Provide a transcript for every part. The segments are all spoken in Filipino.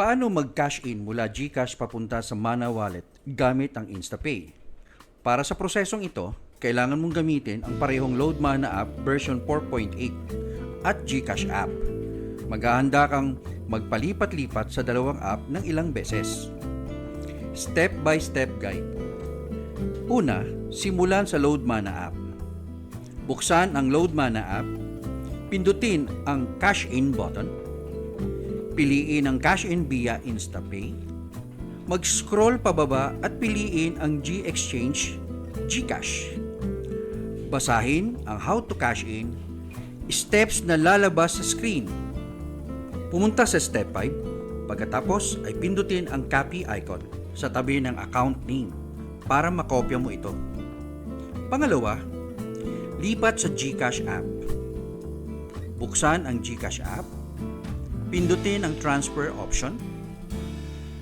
Paano mag-cash in mula GCash papunta sa Mana Wallet gamit ang InstaPay? Para sa prosesong ito, kailangan mong gamitin ang parehong Load Mana app version 4.8 at GCash app. Maghahanda kang magpalipat-lipat sa dalawang app ng ilang beses. Step by step guide. Una, simulan sa Load Mana app. Buksan ang Load Mana app, pindutin ang Cash In button, piliin ang Cash In via InstaPay, mag-scroll pababa at piliin ang G-Exchange GCash. Basahin ang How to Cash In, steps na lalabas sa screen. Pumunta sa Step 5, pagkatapos ay pindutin ang copy icon sa tabi ng account name para makopya mo ito. Pangalawa, lipat sa GCash app. Buksan ang GCash app, pindutin ang transfer option,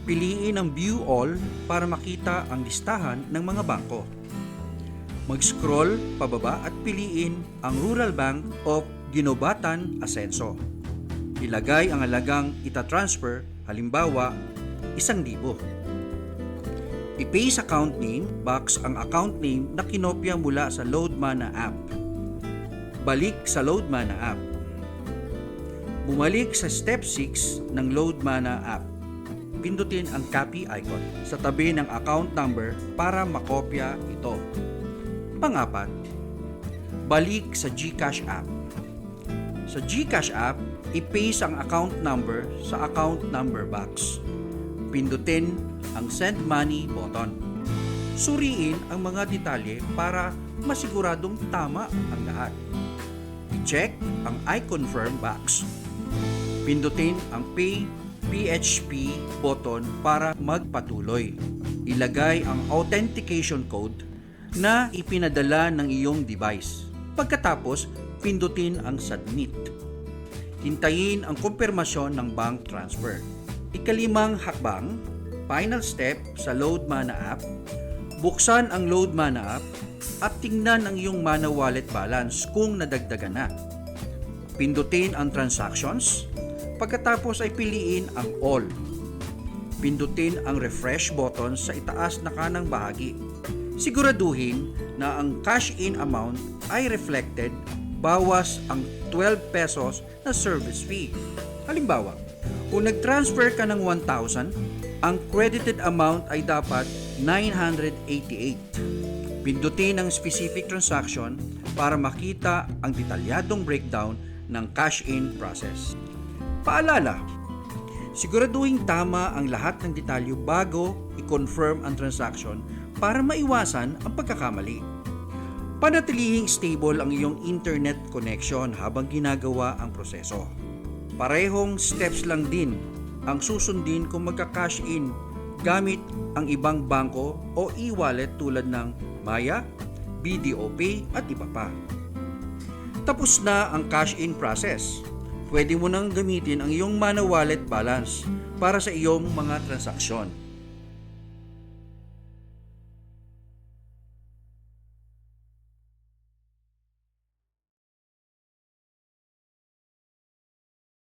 piliin ang view all para makita ang listahan ng mga bangko. Mag-scroll pababa at piliin ang Rural Bank of Ginobatan Asenso. Ilagay ang alagang itatransfer, halimbawa, isang libo. I-paste account name, box ang account name na kinopya mula sa Load Mana app. Balik sa Load Mana app. Bumalik sa step 6 ng Load Mana app. Pindutin ang copy icon sa tabi ng account number para makopya ito. Pangapat, balik sa GCash app. Sa GCash app, i-paste ang account number sa account number box. Pindutin ang Send Money button. Suriin ang mga detalye para masiguradong tama ang lahat. I-check ang I confirm box. Pindutin ang Pay PHP button para magpatuloy. Ilagay ang authentication code na ipinadala ng iyong device. Pagkatapos, pindutin ang Submit. Hintayin ang kumpirmasyon ng bank transfer. Ikalimang hakbang, final step sa Load Mana app, buksan ang Load Mana app at tingnan ang iyong Mana wallet balance kung nadagdagan na. Pindutin ang transactions, pagkatapos ay piliin ang all. Pindutin ang refresh button sa itaas na kanang bahagi. Siguraduhin na ang cash in amount ay reflected bawas ang 12 pesos na service fee. Halimbawa, kung nag-transfer ka ng 1,000, ang credited amount ay dapat 988. Pindutin ang specific transaction para makita ang detalyadong breakdown ng cash-in process. Paalala, siguraduhin tama ang lahat ng detalyo bago i-confirm ang transaction para maiwasan ang pagkakamali. Panatilihing stable ang iyong internet connection habang ginagawa ang proseso. Parehong steps lang din ang susundin kung magka-cash in gamit ang ibang bangko o e-wallet tulad ng Maya, BDOP at iba pa. Tapos na ang cash in process. Pwede mo nang gamitin ang iyong Mana Wallet balance para sa iyong mga transaksyon.